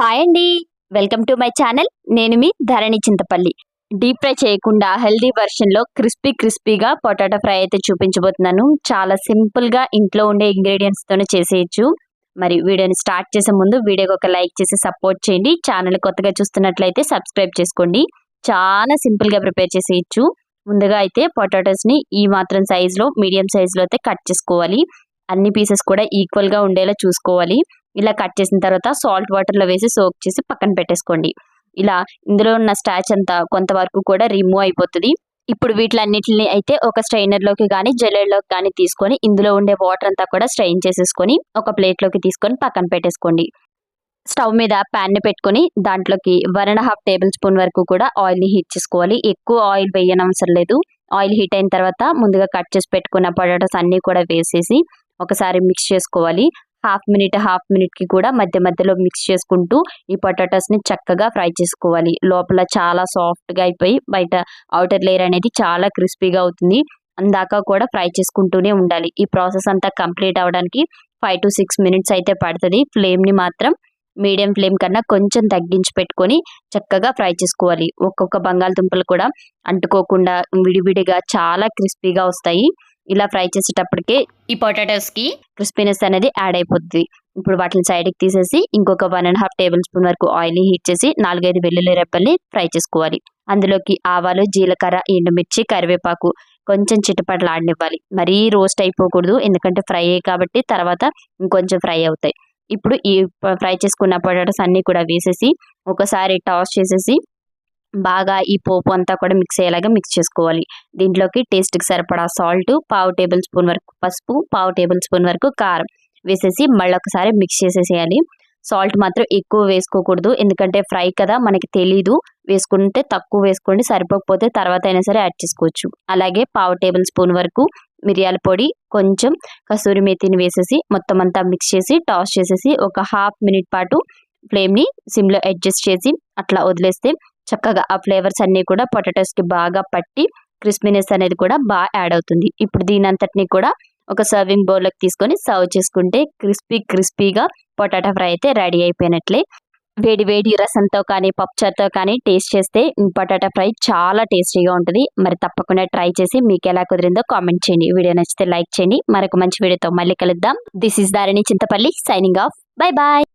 Hi అండి. Welcome to my channel. నేను మీ ధరణి చింతపల్లి. డీప్ ఫ్రై చేయకుండా హెల్దీ వర్షన్లో క్రిస్పీ క్రిస్పీగా పొటాటో ఫ్రై అయితే చూపించబోతున్నాను. చాలా సింపుల్గా ఇంట్లో ఉండే ఇంగ్రీడియంట్స్తోనే చేసేయచ్చు. మరి వీడియోని స్టార్ట్ చేసే ముందు వీడియోకి ఒక లైక్ చేసి సపోర్ట్ చేయండి. ఛానల్ కొత్తగా చూస్తున్నట్లయితే సబ్స్క్రైబ్ చేసుకోండి. చాలా సింపుల్గా ప్రిపేర్ చేసేయచ్చు. ముందుగా అయితే పొటాటోస్ని ఈ మాత్రం సైజులో మీడియం సైజులో అయితే కట్ చేసుకోవాలి. అన్ని పీసెస్ కూడా ఈక్వల్గా ఉండేలా చూసుకోవాలి. ఇలా కట్ చేసిన తర్వాత సాల్ట్ వాటర్లో వేసి సోక్ చేసి పక్కన పెట్టేసుకోండి. ఇలా ఇందులో ఉన్న స్టాచ్ అంతా కొంతవరకు కూడా రిమూవ్ అయిపోతుంది. ఇప్పుడు వీటిలన్నిటిని అయితే ఒక స్ట్రైనర్లోకి కానీ జల్లెడ్లోకి కానీ తీసుకొని ఇందులో ఉండే వాటర్ అంతా కూడా స్ట్రెయిన్ చేసేసుకొని ఒక ప్లేట్లోకి తీసుకొని పక్కన పెట్టేసుకోండి. స్టవ్ మీద ప్యాన్ని పెట్టుకొని దాంట్లోకి one and half tablespoon వరకు కూడా ఆయిల్ని హీట్ చేసుకోవాలి. ఎక్కువ ఆయిల్ వేయనవసరం లేదు. ఆయిల్ హీట్ అయిన తర్వాత ముందుగా కట్ చేసి పెట్టుకున్న పొటాటోస్ అన్నీ కూడా వేసేసి ఒకసారి మిక్స్ చేసుకోవాలి. హాఫ్ మినిట్ హాఫ్ మినిట్కి కూడా మధ్య మధ్యలో మిక్స్ చేసుకుంటూ ఈ పొటాటోస్ని చక్కగా ఫ్రై చేసుకోవాలి. లోపల చాలా సాఫ్ట్గా అయిపోయి బయట అవుటర్ లేయర్ అనేది చాలా క్రిస్పీగా అవుతుంది. అందాక కూడా ఫ్రై చేసుకుంటూనే ఉండాలి. ఈ ప్రాసెస్ అంతా కంప్లీట్ అవ్వడానికి ఫైవ్ టు సిక్స్ మినిట్స్ అయితే పడుతుంది. ఫ్లేమ్ని మాత్రం మీడియం ఫ్లేమ్ కన్నా కొంచెం తగ్గించి పెట్టుకొని చక్కగా ఫ్రై చేసుకోవాలి. ఒక్కొక్క బంగాళదుంపలు కూడా అంటుకోకుండా విడివిడిగా చాలా క్రిస్పీగా వస్తాయి. ఇలా ఫ్రై చేసేటప్పటికే ఈ పొటాటోస్కి క్రిస్పీనెస్ అనేది యాడ్ అయిపోద్ది. ఇప్పుడు వాటిని సైడ్కి తీసేసి ఇంకొక one and half tablespoon వరకు ఆయిల్ని హీట్ చేసి నాలుగైదు వెల్లుల్లి రెప్పల్ని ఫ్రై చేసుకోవాలి. అందులోకి ఆవాలు జీలకర్ర ఎండుమిర్చి కరివేపాకు కొంచెం చిటపటలాడనివ్వాలి. మరీ రోస్ట్ అయిపోకూడదు ఎందుకంటే ఫ్రై అయ్యి కాబట్టి తర్వాత ఇంకొంచెం ఫ్రై అవుతాయి. ఇప్పుడు ఈ ఫ్రై చేసుకున్న పొటాటోస్ అన్నీ కూడా వేసేసి ఒకసారి టాస్ చేసేసి బాగా ఈ పోపు అంతా కూడా మిక్స్ అయ్యేలాగా మిక్స్ చేసుకోవాలి. దీంట్లోకి టేస్ట్కి సరిపడా సాల్ట్ పావు టేబుల్ స్పూన్ వరకు పసుపు పావు టేబుల్ స్పూన్ వరకు కారం వేసేసి మళ్ళీ ఒకసారి మిక్స్ చేసేసేయాలి. సాల్ట్ మాత్రం ఎక్కువ వేసుకోకూడదు. ఎందుకంటే ఫ్రై కదా మనకి తెలీదు. వేసుకుంటే తక్కువ వేసుకోండి సరిపోకపోతే తర్వాత అయినా సరే యాడ్ చేసుకోవచ్చు. అలాగే పావు టేబుల్ స్పూన్ వరకు మిరియాల పొడి కొంచెం కసూరి మేతిని వేసేసి మొత్తం అంతా మిక్స్ చేసి టాస్ చేసేసి ఒక హాఫ్ మినిట్ పాటు ఫ్లేమ్ని సిమ్లో అడ్జస్ట్ చేసి అట్లా వదిలేస్తే చక్కగా ఆ ఫ్లేవర్స్ అన్నీ కూడా పొటాటోస్కి బాగా పట్టి క్రిస్పీనెస్ అనేది కూడా బాగా యాడ్ అవుతుంది. ఇప్పుడు దీని అంతటిని కూడా ఒక సర్వింగ్ బౌల్లోకి తీసుకొని సర్వ్ చేసుకుంటే క్రిస్పీ క్రిస్పీగా పొటాటో ఫ్రై అయితే రెడీ అయిపోయినట్లే. వేడి వేడి రసంతో కానీ పప్పుచారుతో కానీ టేస్ట్ చేస్తే పొటాటో ఫ్రై చాలా టేస్టీగా ఉంటుంది. మరి తప్పకుండా ట్రై చేసి మీకు ఎలా కుదిరిందో కామెంట్ చేయండి. వీడియో నచ్చితే లైక్ చేయండి. మరొక మంచి వీడియోతో మళ్ళీ కలుద్దాం. This is Dharani Chintapalli signing off. Bye bye.